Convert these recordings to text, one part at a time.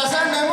doesn't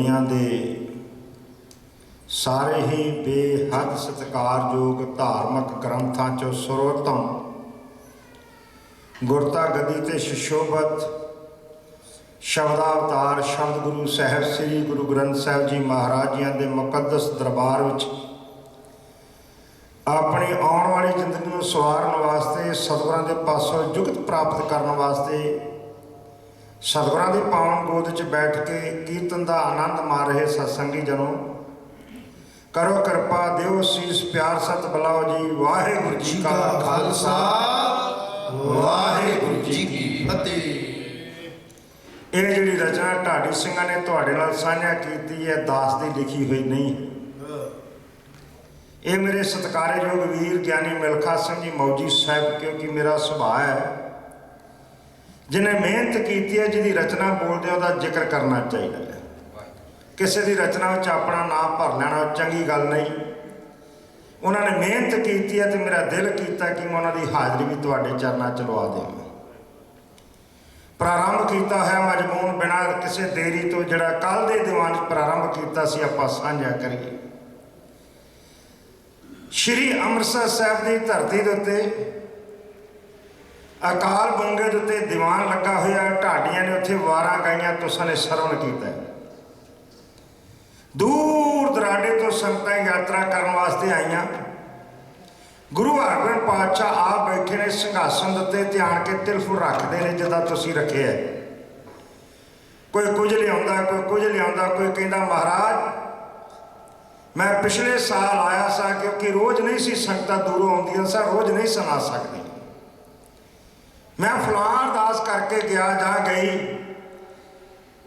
ਦੁਨੀਆ ਦੇ ਸਾਰੇ ਹੀ ਬੇਹੱਦ ਸਤਿਕਾਰਯੋਗ ਧਾਰਮਿਕ ਗ੍ਰੰਥਾਂ ਚੋਂ ਸਰਵੋਤਮ ਗੁਰਤਾ ਗਦੀ ਤੇ ਸ਼ਿਸ਼ੋਭਤ ਸ਼ਬਦਾਵਤਾਰ ਸ਼ਬਦ ਗੁਰੂ ਸਾਹਿਬ, ਸ੍ਰੀ ਗੁਰੂ ਗ੍ਰੰਥ ਸਾਹਿਬ ਜੀ ਮਹਾਰਾਜ ਜੀਆਂ ਦੇ ਮੁਕੱਦਸ ਦਰਬਾਰ ਵਿੱਚ ਆਪਣੀ ਆਉਣ ਵਾਲੀ ਜ਼ਿੰਦਗੀ ਨੂੰ ਸਵਾਰਨ ਵਾਸਤੇ, ਸਤਿਗੁਰਾਂ ਦੇ ਪਾਸੋਂ ਜੁਗਤ ਪ੍ਰਾਪਤ ਕਰਨ ਵਾਸਤੇ ਸਤਿਗੁਰਾਂ ਦੀ ਪਾਵਨ ਗੋਦ 'ਚ ਬੈਠ ਕੇ ਕੀਰਤਨ ਦਾ ਆਨੰਦ ਮਾਰ ਰਹੇ ਸਤਸੰਗੀ ਜਨੋ। ਕਰੋ ਕਿਰਪਾ, ਦਿਓ ਸੀਸ ਪਿਆਰ ਸਤ ਬਲਾਓ ਜੀ। ਵਾਹਿਗੁਰੂ ਜੀ ਕਾ ਖਾਲਸਾ। ਵਾਹਿਗੁਰੂ ਜੀ ਕੀ ਫਤਿਹ। ਇਹ ਜਿਹੜੀ ਰਚਨਾ ਢਾਡੀ ਸਿੰਘਾਂ ਨੇ ਤੁਹਾਡੇ ਨਾਲ ਸਾਂਝਾ ਕੀਤੀ ਹੈ, ਦਾਸ ਦੀ ਲਿਖੀ ਹੋਈ ਨਹੀਂ। ਇਹ ਮੇਰੇ ਸਤਿਕਾਰਯੋਗ ਵੀਰ ਗਿਆਨੀ ਮਿਲਖਾ ਸਿੰਘ ਜੀ ਮੌਜੀ ਸਾਹਿਬ, ਕਿਉਂਕਿ ਮੇਰਾ ਸੁਭਾਅ ਹੈ ਜਿਹਨੇ ਮਿਹਨਤ ਕੀਤੀ ਹੈ, ਜਿਹਦੀ ਰਚਨਾ ਬੋਲਦੇ ਉਹਦਾ ਜ਼ਿਕਰ ਕਰਨਾ ਚਾਹੀਦਾ ਹੈ। ਕਿਸੇ ਦੀ ਰਚਨਾ ਵਿੱਚ ਆਪਣਾ ਨਾਮ ਭਰ ਲੈਣਾ ਚੰਗੀ ਗੱਲ ਨਹੀਂ। ਉਹਨਾਂ ਨੇ ਮਿਹਨਤ ਕੀਤੀ ਹੈ ਤੇ ਮੇਰਾ ਦਿਲ ਕੀਤਾ ਕਿ ਮੈਂ ਉਹਨਾਂ ਦੀ ਹਾਜ਼ਰੀ ਵੀ ਤੁਹਾਡੇ ਚਰਨਾਂ 'ਚ ਲਵਾ ਦੇਵਾਂ। ਪ੍ਰਾਰੰਭ ਕੀਤਾ ਹੈ ਮਜਮੂਨ ਬਿਨਾਂ ਕਿਸੇ ਦੇਰੀ ਤੋਂ, ਜਿਹੜਾ ਕੱਲ ਦੇ ਦੀਵਾਨ 'ਚ ਪ੍ਰਾਰੰਭ ਕੀਤਾ ਸੀ, ਆਪਾਂ ਸਾਂਝਾ ਕਰੀਏ। ਸ਼੍ਰੀ ਅੰਮ੍ਰਿਤਸਰ ਸਾਹਿਬ ਦੀ ਧਰਤੀ ਦੇ ਉੱਤੇ ਅਕਾਲ ਬੰਗੇ ਦੇ ਉੱਤੇ ਦੀਵਾਨ ਲੱਗਾ ਹੋਇਆ, ਢਾਡੀਆਂ ਨੇ ਉੱਥੇ ਵਾਰਾਂ ਗਾਈਆਂ, ਤੁਸਾਂ ਨੇ ਸਰਵਣ ਕੀਤਾ। ਦੂਰ ਦਰਾਡੇ ਤੋਂ ਸੰਗਤਾਂ ਯਾਤਰਾ ਕਰਨ ਵਾਸਤੇ ਆਈਆਂ। ਗੁਰੂ ਹਰਗੋਬਿੰਦ ਪਾਤਸ਼ਾਹ ਆਪ ਬੈਠੇ ਨੇ, ਸਿੰਘਾਸਨ ਦੇ ਉੱਤੇ ਧਿਆਨ ਕੇ ਤਿਲਫੁਰ ਰੱਖਦੇ ਨੇ, ਜਿੱਦਾਂ ਤੁਸੀਂ ਰੱਖਿਆ ਕੋਈ ਕੁਝ ਲਿਆਉਂਦਾ, ਕੋਈ ਕੁਝ ਲਿਆਉਂਦਾ, ਕੋਈ ਕਹਿੰਦਾ, ਮਹਾਰਾਜ, ਮੈਂ ਪਿਛਲੇ ਸਾਲ ਆਇਆ ਸਾਂ, ਕਿਉਂਕਿ ਰੋਜ਼ ਨਹੀਂ ਸੀ ਸੰਗਤਾਂ ਦੂਰੋਂ ਆਉਂਦੀਆਂ ਸਾਂ ਰੋਜ਼ ਨਹੀਂ ਸੁਣਾ ਸਕਦੀ ਮੈਂ ਫਲਾਂ ਅਰਦਾਸ ਕਰਕੇ ਗਿਆ ਜਾਂ ਗਈ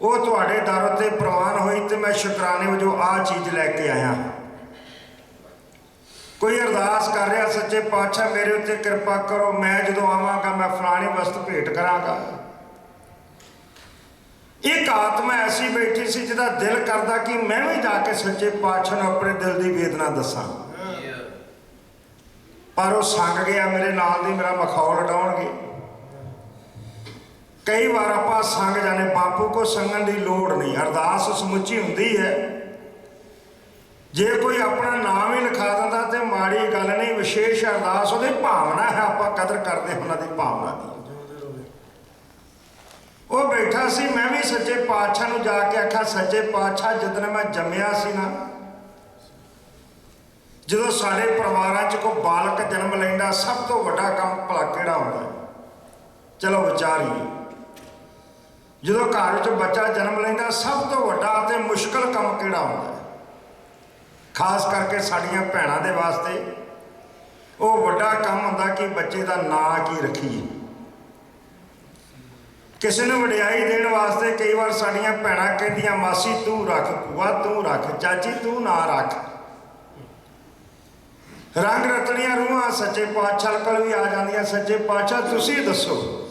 ਉਹ ਤੁਹਾਡੇ ਦਰ ਉੱਤੇ ਪ੍ਰਵਾਨ ਹੋਈ ਤੇ ਮੈਂ ਸ਼ੁਕਰਾਨੇ ਵਜੋਂ ਆ ਚੀਜ਼ ਲੈ ਕੇ ਆਇਆ। ਕੋਈ ਅਰਦਾਸ ਕਰ ਰਿਹਾ ਸੱਚੇ ਪਾਤਸ਼ਾਹ ਮੇਰੇ ਉੱਤੇ ਕਿਰਪਾ ਕਰੋ ਮੈਂ ਜਦੋਂ ਆਵਾਂਗਾ ਮੈਂ ਫਲਾਣੀ ਵਸਤ ਭੇਟ ਕਰਾਂਗਾ। ਇੱਕ ਆਤਮਾ ਐਸੀ ਬੈਠੀ ਸੀ ਜਿਹਦਾ ਦਿਲ ਕਰਦਾ ਕਿ ਮੈਂ ਵੀ ਜਾ ਕੇ ਸੱਚੇ ਪਾਤਸ਼ਾਹ ਨੂੰ ਆਪਣੇ ਦਿਲ ਦੀ ਵੇਦਨਾ ਦੱਸਾਂ। ਪਰ ਉਹ ਸੰਗ ਗਿਆ ਮੇਰੇ ਨਾਲ ਦੀ ਮੇਰਾ ਮਖੌਲ ਉਡਾਉਣਗੇ ਕਈ ਵਾਰ ਆਪਾਂ ਸੰਗ ਜਾਣੇ, ਬਾਪੂ ਕੋ ਸੰਗਣ ਦੀ ਲੋੜ ਨਹੀਂ, ਅਰਦਾਸ ਸਮੁੱਚੀ ਹੁੰਦੀ ਹੈ। ਜੇ ਕੋਈ ਆਪਣਾ ਨਾਮ ਹੀ ਲਿਖਾ ਦਿੰਦਾ ਤੇ ਮਾੜੀ ਗੱਲ ਨਹੀਂ, ਵਿਸ਼ੇਸ਼ ਅਰਦਾਸ, ਉਹਦੀ ਭਾਵਨਾ ਹੈ ਆਪਾਂ ਕਦਰ ਕਰਦੇ ਉਹਨਾਂ ਦੀ ਭਾਵਨਾ ਦੀ। ਉਹ ਬੈਠਾ ਸੀ, ਮੈਂ ਵੀ ਸੱਚੇ ਪਾਤਸ਼ਾਹ ਨੂੰ ਜਾ ਕੇ ਆਖਿਆ, ਸੱਚੇ ਪਾਤਸ਼ਾਹ, ਜਦੋਂ ਮੈਂ ਜੰਮਿਆ ਸੀ ਨਾ, ਜਦੋਂ ਸਾਡੇ ਪਰਿਵਾਰਾਂ 'ਚ ਕੋਈ ਬਾਲਕ ਜਨਮ ਲੈਂਦਾ, ਸਭ ਤੋਂ ਵੱਡਾ ਕੰਮ ਭਲਾ ਕਿਹੜਾ ਹੁੰਦਾ ਚਲੋ ਵਿਚਾਰੀਏ। ਜਦੋਂ ਘਰ ਵਿੱਚ ਬੱਚਾ ਜਨਮ ਲੈਂਦਾ, ਸਭ ਤੋਂ ਵੱਡਾ ਅਤੇ ਮੁਸ਼ਕਲ ਕੰਮ ਕਿਹੜਾ ਹੁੰਦਾ? ਖਾਸ ਕਰਕੇ ਸਾਡੀਆਂ ਭੈਣਾਂ ਦੇ ਵਾਸਤੇ, ਉਹ ਵੱਡਾ ਕੰਮ ਹੁੰਦਾ ਕਿ ਬੱਚੇ ਦਾ ਨਾਂ ਕੀ ਰੱਖੀਏ। ਕਿਸੇ ਨੂੰ ਵਡਿਆਈ ਦੇਣ ਵਾਸਤੇ ਕਈ ਵਾਰ ਸਾਡੀਆਂ ਭੈਣਾਂ ਕਹਿੰਦੀਆਂ, ਮਾਸੀ, ਤੂੰ ਰੱਖ ਭੂਆ, ਤੂੰ ਰੱਖ, ਚਾਚੀ, ਤੂੰ ਨਾ ਰੱਖ। ਰੰਗ ਰਤਨੀਆਂ ਰੂਹਾਂ, ਸੱਚੇ ਪਾਤਸ਼ਾਹ ਕੋਲ ਵੀ ਆ ਜਾਂਦੀਆਂ, ਸੱਚੇ ਪਾਤਸ਼ਾਹ, ਤੁਸੀਂ ਦੱਸੋ।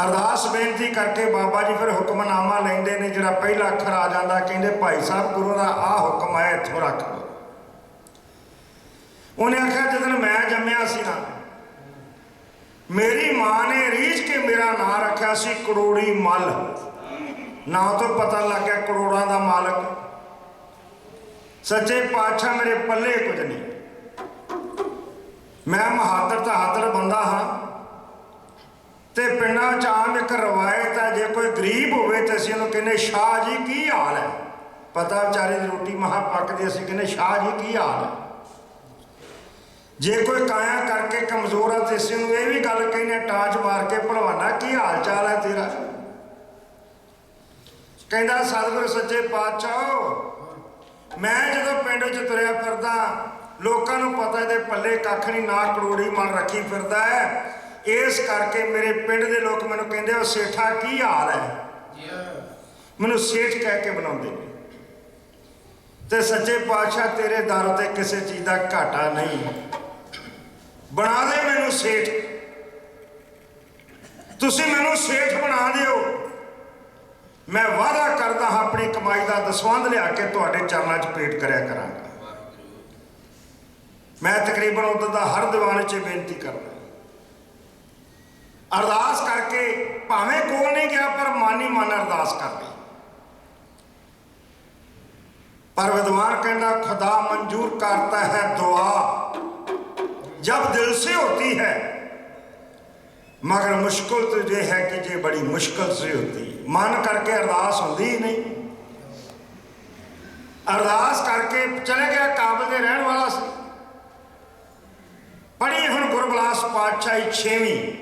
ਅਰਦਾਸ ਬੇਨਤੀ ਕਰਕੇ ਬਾਬਾ ਜੀ ਫਿਰ ਹੁਕਮਨਾਮਾ ਲੈਂਦੇ ਨੇ, ਜਿਹੜਾ ਪਹਿਲਾ ਅੱਖਰ ਆ ਜਾਂਦਾ, ਕਹਿੰਦੇ ਭਾਈ ਸਾਹਿਬ ਗੁਰੂ ਦਾ ਆ ਹੁਕਮ ਹੈ, ਇੱਥੋਂ ਰੱਖ ਲਓ। ਉਹਨੇ ਆਖਿਆ, ਜਦੋਂ ਮੈਂ ਜੰਮਿਆ ਸੀ ਨਾ, ਮੇਰੀ ਮਾਂ ਨੇ ਰੀਝ ਕੇ ਮੇਰਾ ਨਾਂ ਰੱਖਿਆ ਸੀ ਕਰੋੜੀ ਮੱਲ। ਨਾਂ ਤੋਂ ਪਤਾ ਲੱਗ ਗਿਆ ਕਰੋੜਾਂ ਦਾ ਮਾਲਕ। ਸੱਚੇ ਪਾਤਸ਼ਾਹ ਮੇਰੇ ਪੱਲੇ ਕੁਝ ਨਹੀਂ। ਮੈਂ ਮਹਾਦਰ ਤਹਾਦਰ ਬੰਦਾ ਹਾਂ। ਤੇ ਪਿੰਡਾਂ 'ਚ ਆਮ ਇੱਕ ਰਵਾਇਤ ਹੈ, ਜੇ ਕੋਈ ਗਰੀਬ ਹੋਵੇ ਤੇ ਅਸੀਂ ਉਹਨੂੰ ਕਹਿੰਦੇ ਸ਼ਾਹ ਜੀ ਕੀ ਹਾਲ ਹੈ? ਪਤਾ ਵਿਚਾਰੇ ਦੀ ਰੋਟੀ ਮਹਾ ਪੱਕਦੀ ਅਸੀਂ ਕਹਿੰਦੇ ਸ਼ਾਹ ਜੀ ਕੀ ਹਾਲ ਹੈ? ਜੇ ਕੋਈ ਕਾਇਆ ਕਰਕੇ ਕਮਜ਼ੋਰ ਆ ਤੇ ਅਸੀਂ ਨੂੰ ਇਹ ਵੀ ਗੱਲ ਕਹਿੰਦੇ ਟਾਚ ਮਾਰ ਕੇ, ਭਲਵਾਨਾ, ਕੀ ਹਾਲ ਚਾਲ ਹੈ ਤੇਰਾ? ਕਹਿੰਦਾ, ਸਤਿਗੁਰ ਸੱਚੇ ਪਾਤਸ਼ਾਹ, ਮੈਂ ਜਦੋਂ ਪਿੰਡ 'ਚ ਤੁਰਿਆ ਫਿਰਦਾ, ਲੋਕਾਂ ਨੂੰ ਪਤਾ ਇਹਦੇ ਪੱਲੇ ਕੱਖ ਨਹੀਂ ਨਾ ਕਰੋੜੀ ਮਨ ਰੱਖੀ ਫਿਰਦਾ ਹੈ। ਇਸ ਕਰਕੇ ਮੇਰੇ ਪਿੰਡ ਦੇ ਲੋਕ ਮੈਨੂੰ ਕਹਿੰਦੇ ਉਹ ਸੇਠਾ ਕੀ ਹਾਲ ਹੈ? ਮੈਨੂੰ ਸੇਠ ਕਹਿ ਕੇ ਬੁਲਾਉਂਦੇ ਨੇ। ਤੇ ਸੱਚੇ ਪਾਤਸ਼ਾਹ ਤੇਰੇ ਦਰ ਤੇ ਕਿਸੇ ਚੀਜ਼ ਦਾ ਘਾਟਾ ਨਹੀਂ। ਬਣਾ ਦੇ ਮੈਨੂੰ ਸੇਠ। ਤੁਸੀਂ ਮੈਨੂੰ ਸੇਠ ਬਣਾ ਦਿਓ। ਮੈਂ ਵਾਅਦਾ ਕਰ ਕਰਦਾ ਹਾਂ ਆਪਣੀ ਕਮਾਈ ਦਾ ਦਸਵੰਧ ਲਿਆ ਕੇ ਤੁਹਾਡੇ ਚਰਨਾਂ 'ਚ ਭੇਟ ਕਰਿਆ ਕਰਾਂਗਾ। ਮੈਂ ਤਕਰੀਬਨ ਉਦੋਂ ਦਾ ਹਰ ਦੀਵਾਨ 'ਚ ਬੇਨਤੀ ਕਰਦਾ। ਅਰਦਾਸ ਕਰਕੇ ਭਾਵੇਂ ਕੋਲ ਨਹੀਂ ਗਿਆ, ਪਰ ਮਨ ਹੀ ਮਨ ਅਰਦਾਸ ਕਰ ਲਈ। ਪਰ ਵਿਦਵਾਨ ਕਹਿੰਦਾ, ਖੁਦਾ ਮਨਜ਼ੂਰ ਕਰਤਾ ਹੈ ਦੁਆ। ਜਬ ਦਿਲ ਸੇ ਹੋਤੀ ਹੈ, ਮਗਰ ਮੁਸ਼ਕਲ ਤੇ ਜੇ ਹੈ ਕਿ ਜੇ ਬੜੀ ਮੁਸ਼ਕਲ ਸੇ ਹੋਤੀ। ਹੈ ਮਨ ਕਰਕੇ ਅਰਦਾਸ ਹੁੰਦੀ ਹੀ ਨਹੀਂ। ਅਰਦਾਸ ਕਰਕੇ ਚਲੇ ਗਿਆ, ਕਾਬਲ ਦੇ ਰਹਿਣ ਵਾਲਾ ਸੀ। ਪੜੀ ਹੁਣ ਗੁਰਬਲਾਸ ਪਾਤਸ਼ਾਹੀ 6ਵੀਂ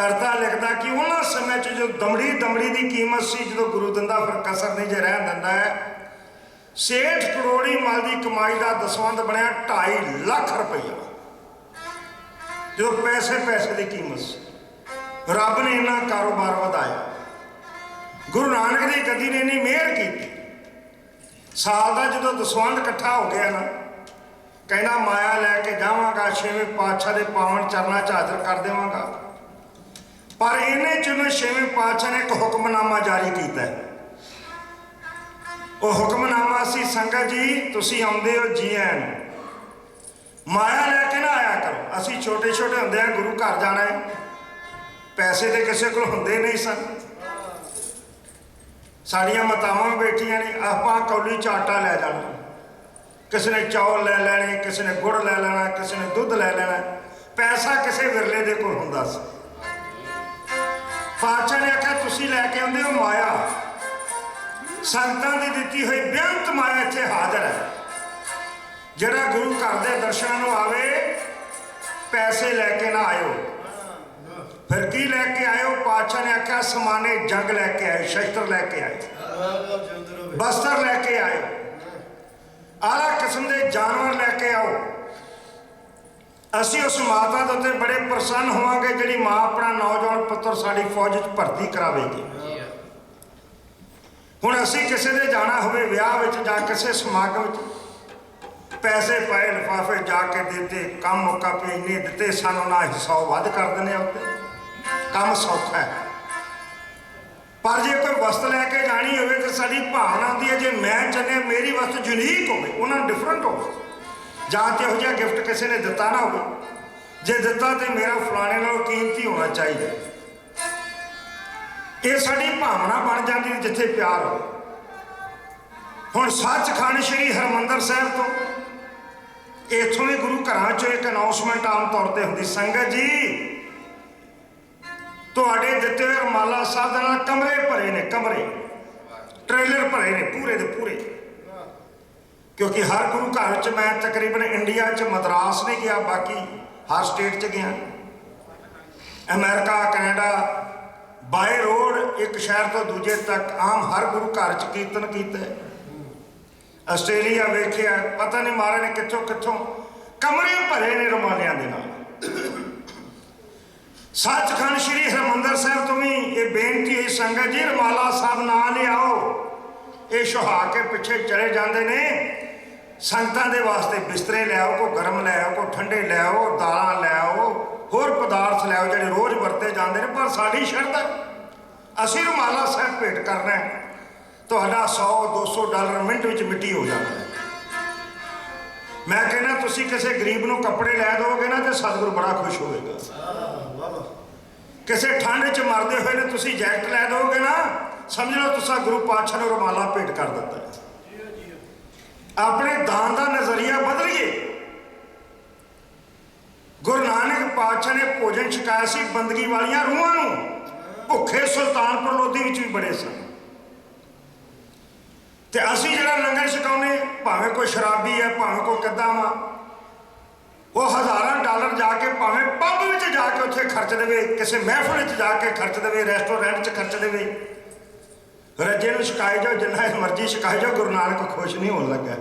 ਕਰਦਾ ਲਿਖਦਾ ਕਿ ਉਹਨਾਂ ਸਮੇਂ 'ਚ ਜੋ ਦਮੜੀ ਦਮੜੀ ਦੀ ਕੀਮਤ ਸੀ, ਜਦੋਂ ਗੁਰੂ ਦੰਦਾ ਫਿਰ ਕਸਰ ਨਹੀਂ ਜੇ ਰਹਿਣ ਦਿੰਦਾ ਹੈ, ਸੇਠ ਕਰੋੜੀ ਮਲ ਦੀ ਕਮਾਈ ਦਾ ਦਸਵੰਦ ਬਣਿਆ 2.5 ਲੱਖ ਰੁਪਈਆ। ਜਦੋਂ ਪੈਸੇ ਪੈਸੇ ਦੀ ਕੀਮਤ ਸੀ, ਰੱਬ ਨੇ ਇੰਨਾ ਕਾਰੋਬਾਰ ਵਧਾਇਆ। ਗੁਰੂ ਨਾਨਕ ਦੀ ਗੱਦੀ ਨੇ ਇੰਨੀ ਮਿਹਰ ਕੀਤੀ। ਸਾਲ ਦਾ ਜਦੋਂ ਦਸਵੰਦ ਇਕੱਠਾ ਹੋ ਗਿਆ ਨਾ, ਕਹਿੰਦਾ ਮਾਇਆ ਲੈ ਕੇ ਜਾਵਾਂਗਾ, ਛੇਵੇਂ ਪਾਤਸ਼ਾਹ ਦੇ ਪਾਵਨ ਚਰਨਾਂ 'ਚ ਹਾਜ਼ਰ ਕਰ ਦੇਵਾਂਗਾ। ਪਰ ਇਹਨੇ ਜਿਹਨੂੰ ਛੇਵੇਂ ਪਾਤਸ਼ਾਹ ਨੇ ਇੱਕ ਹੁਕਮਨਾਮਾ ਜਾਰੀ ਕੀਤਾ ਹੈ। ਉਹ ਹੁਕਮਨਾਮਾ ਸੀ, ਸੰਗਤ ਜੀ, ਤੁਸੀਂ ਆਉਂਦੇ ਹੋ ਜੀ ਆਇਆਂ ਨੂੰ ਮਾਇਆ ਲੈ ਕੇ ਨਾ ਆਇਆ ਕਰੋ। ਅਸੀਂ ਛੋਟੇ ਛੋਟੇ ਹੁੰਦੇ ਆ ਗੁਰੂ ਘਰ ਜਾਣਾ ਹੈ। ਪੈਸੇ ਤੇ ਕਿਸੇ ਕੋਲ ਹੁੰਦੇ ਨਹੀਂ ਸਨ। ਸਾਡੀਆਂ ਮਾਤਾਵਾਂ ਬੈਠੀਆਂ ਨੇ, ਆਪਾਂ ਕੌਲੀ ਚ ਆਟਾ ਲੈ ਜਾਣਾ। ਕਿਸੇ ਨੇ ਚੌਲ ਲੈ ਲੈਣੇ, ਕਿਸੇ ਨੇ ਗੁੜ ਲੈ ਲੈਣਾ, ਕਿਸੇ ਨੇ ਦੁੱਧ ਲੈ ਲੈਣਾ। ਪੈਸਾ ਕਿਸੇ ਵਿਰਲੇ ਦੇ ਕੋਲ ਹੁੰਦਾ ਸੀ। ਪਾਤਸ਼ਾਹ ਨੇ ਆਖਿਆ, ਤੁਸੀਂ ਲੈ ਕੇ ਆਉਂਦੇ ਹੋ ਮਾਇਆ। ਸੰਤਾਂ ਦੀ ਦਿੱਤੀ ਹੋਈ ਬੇਅੰਤ ਮਾਇਆ ਇੱਥੇ ਹਾਜ਼ਰ ਹੈ। ਜਿਹੜਾ ਗੁਰੂ ਘਰ ਦੇ ਦਰਸ਼ਨਾਂ ਨੂੰ ਆਵੇ, ਪੈਸੇ ਲੈ ਕੇ ਨਾ ਆਇਓ। ਫਿਰ ਕੀ ਲੈ ਕੇ ਆਇਓ? ਪਾਤਸ਼ਾਹ ਨੇ ਆਖਿਆ, ਸਮਾਨੇ ਜੰਗ ਲੈ ਕੇ ਆਏ, ਸ਼ਸਤਰ ਲੈ ਕੇ ਆਏ। ਬਸਤਰ ਲੈ ਕੇ ਆਇਓ। ਆਲਾ ਕਿਸਮ ਦੇ ਜਾਨਵਰ ਲੈ ਕੇ ਆਓ। ਅਸੀਂ ਉਸ ਮਾਤਾ ਦੇ ਉੱਤੇ ਬੜੇ ਪ੍ਰਸੰਨ ਹੋਵਾਂਗੇ ਜਿਹੜੀ ਮਾਂ ਆਪਣਾ ਨੌਜਵਾਨ ਪੁੱਤਰ ਸਾਡੀ ਫੌਜ 'ਚ ਭਰਤੀ ਕਰਾਵੇਗੀ। ਹੁਣ ਅਸੀਂ ਕਿਸੇ ਦੇ ਜਾਣਾ ਹੋਵੇ ਵਿਆਹ ਵਿੱਚ ਜਾਂ ਕਿਸੇ ਸਮਾਗਮ ਵਿੱਚ ਪੈਸੇ ਪਾਏ ਲਿਫਾਫੇ ਜਾ ਕੇ ਦਿੱਤੇ ਕੰਮ ਮੁੱਕਾ ਪੇ ਇੰਨੇ ਦਿੱਤੇ ਸਾਨੂੰ ਨਾ ਹਿੱਸਾ ਵੱਧ ਕਰ ਦਿੰਦੇ ਆ ਉੱਤੇ। ਕੰਮ ਸੌਖਾ ਹੈ। ਪਰ ਜੇ ਕੋਈ ਵਸਤ ਲੈ ਕੇ ਜਾਣੀ ਹੋਵੇ ਤਾਂ ਸਾਡੀ ਭਾਵਨਾ ਹੁੰਦੀ ਹੈ ਜੇ ਮੈਂ ਚਾਹੁੰਦਾ ਮੇਰੀ ਵਸਤ ਯੂਨੀਕ ਹੋਵੇ ਉਹਨਾਂ ਡਿਫਰੈਂਟ ਹੋਵੇ ਜਾਂ ਤੇ ਇਹੋ ਜਿਹਾ ਗਿਫਟ ਕਿਸੇ ਨੇ ਦਿੱਤਾ ਨਾ ਹੋਵੇ, ਜੇ ਦਿੱਤਾ ਤੇ ਮੇਰਾ ਫਲਾਣੇ ਨਾਲੋਂ ਕੀਮਤੀ ਹੋਣਾ ਚਾਹੀਦਾ। ਇਹ ਸਾਡੀ ਭਾਵਨਾ ਬਣ ਜਾਂਦੀ ਜਿੱਥੇ ਪਿਆਰ ਹੋ ਹੁਣ ਸੱਚਖੰਡ ਸ੍ਰੀ ਹਰਮੰਦਰ ਸਾਹਿਬ ਤੋਂ ਇੱਥੋਂ ਵੀ ਗੁਰੂ ਘਰਾਂ ਚੋਂ ਇੱਕ ਅਨਾਉਂਸਮੈਂਟ ਆਮ ਤੌਰ ਤੇ ਹੁੰਦੀ, ਸੰਗਤ ਜੀ, ਤੁਹਾਡੇ ਦਿੱਤੇ ਹੋਏ ਰਮਾਲਾ ਸਾਹਿਬ ਦੇ ਨਾਲ ਕਮਰੇ ਭਰੇ ਨੇ, ਕਮਰੇ। ਟ੍ਰੇਲਰ ਭਰੇ ਨੇ, ਪੂਰੇ ਦੇ ਪੂਰੇ। ਕਿਉਂਕਿ ਹਰ ਗੁਰੂ ਘਰ ਚ ਮੈਂ ਤਕਰੀਬਨ ਇੰਡੀਆ ਚ ਮਦਰਾਸ ਨਹੀਂ ਗਿਆ, ਬਾਕੀ ਹਰ ਸਟੇਟ ਚ ਗਿਆ। ਅਮਰੀਕਾ, ਕੈਨੇਡਾ, ਬਾਏ ਰੋਡ ਇੱਕ ਸ਼ਹਿਰ ਤੋਂ ਦੂਜੇ ਤੱਕ ਆਮ ਹਰ ਗੁਰੂ ਘਰ ਚ ਕੀਰਤਨ ਕੀਤਾ। ਆਸਟ੍ਰੇਲੀਆ ਵੇਖਿਆ, ਪਤਾ ਨਹੀਂ ਮਾਰੇ ਨੇ ਕਿੱਥੋਂ ਕਿੱਥੋਂ ਕਮਰੇ ਭਰੇ ਨੇ ਰਮਾਲਿਆਂ ਦੇ ਨਾਲ। ਸੱਚਖੰਡ ਸ੍ਰੀ ਹਰਮੰਦਰ ਸਾਹਿਬ ਤੋਂ ਵੀ ਇਹ ਬੇਨਤੀ ਹੋਈ ਸੰਗਤ ਜੀ ਰਮਾਲਾ ਸਾਹਿਬ ਨਾ ਲਿਆਓ। ਇਹ ਸੁਹਾ ਕੇ ਪਿੱਛੇ ਚਲੇ ਜਾਂਦੇ ਨੇ। ਸੰਗਤਾਂ ਦੇ ਵਾਸਤੇ ਬਿਸਤਰੇ ਲਿਆਓ ਕੋ ਗਰਮ ਲੈ ਆਓ ਕੋ ਠੰਡੇ ਲਿਆਓ ਦਾਲਾਂ ਲਿਆਓ ਹੋਰ ਪਦਾਰਥ ਲਿਆਓ ਜਿਹੜੇ ਰੋਜ਼ ਵਰਤੇ ਜਾਂਦੇ ਨੇ, ਪਰ ਸਾਡੀ ਸ਼ਰਤ ਅਸੀਂ ਰੁਮਾਲਾ ਸਾਹਿਬ ਭੇਟ ਕਰਨਾ ਹੈ। ਤੁਹਾਡਾ 100 200 ਡਾਲਰ ਮਿੰਟ ਵਿੱਚ ਮਿੱਟੀ ਹੋ ਜਾਂਦਾ ਹੈ। ਮੈਂ ਕਹਿੰਦਾ, ਤੁਸੀਂ ਕਿਸੇ ਗਰੀਬ ਨੂੰ ਕੱਪੜੇ ਲੈ ਦੋਗੇ ਨਾ ਤੇ ਸਤਿਗੁਰੂ ਬੜਾ ਖੁਸ਼ ਹੋਵੇਗਾ। ਕਿਸੇ ਠੰਡ 'ਚ ਮਰਦੇ ਹੋਏ ਨੇ, ਤੁਸੀਂ ਜੈਕਟ ਲੈ ਦੋਗੇ ਨਾ, ਸਮਝ ਲਓ ਤੁਸੀਂ ਗੁਰੂ ਪਾਤਸ਼ਾਹ ਨੂੰ ਰੁਮਾਲਾ ਭੇਟ ਕਰ ਦਿੱਤਾ। ਆਪਣੇ ਦਾਨ ਦਾ ਨਜ਼ਰੀਆ ਬਦਲੀਏ। ਗੁਰੂ ਨਾਨਕ ਪਾਤਸ਼ਾਹ ਨੇ ਭੋਜਨ ਛਕਾਇਆ ਸੀ ਬੰਦਗੀ ਵਾਲੀਆਂ ਰੂਹਾਂ ਨੂੰ। ਭੁੱਖੇ ਸੁਲਤਾਨਪੁਰ ਲੋਧੀ ਵਿੱਚ ਵੀ ਬੜੇ ਸਨ। ਤੇ ਅਸੀਂ ਜਿਹੜਾ ਲੰਗਰ ਛਕਾਉਨੇ ਭਾਵੇਂ ਕੋਈ ਸ਼ਰਾਬੀ ਹੈ, ਭਾਵੇਂ ਕੋਈ ਕਿੱਦਾਂ ਵਾ, ਉਹ ਹਜ਼ਾਰਾਂ ਡਾਲਰ ਜਾ ਕੇ ਭਾਵੇਂ ਪੱਬ ਵਿੱਚ ਜਾ ਕੇ ਉੱਥੇ ਖਰਚ ਦੇਵੇ, ਕਿਸੇ ਮਹਿਫਲ ਵਿੱਚ ਜਾ ਕੇ ਖਰਚ ਦੇਵੇ, ਰੈਸਟੋਰੈਂਟ 'ਚ ਖਰਚ ਦੇਵੇ। ਰੱਜੇ ਨੂੰ ਛਕਾਏ ਜਾਓ ਜਿੰਨਾ ਮਰਜ਼ੀ ਛਕਾਏ ਜਾਓ ਗੁਰੂ ਨਾਨਕ ਖੁਸ਼ ਨਹੀਂ ਹੋਣ ਲੱਗਾ।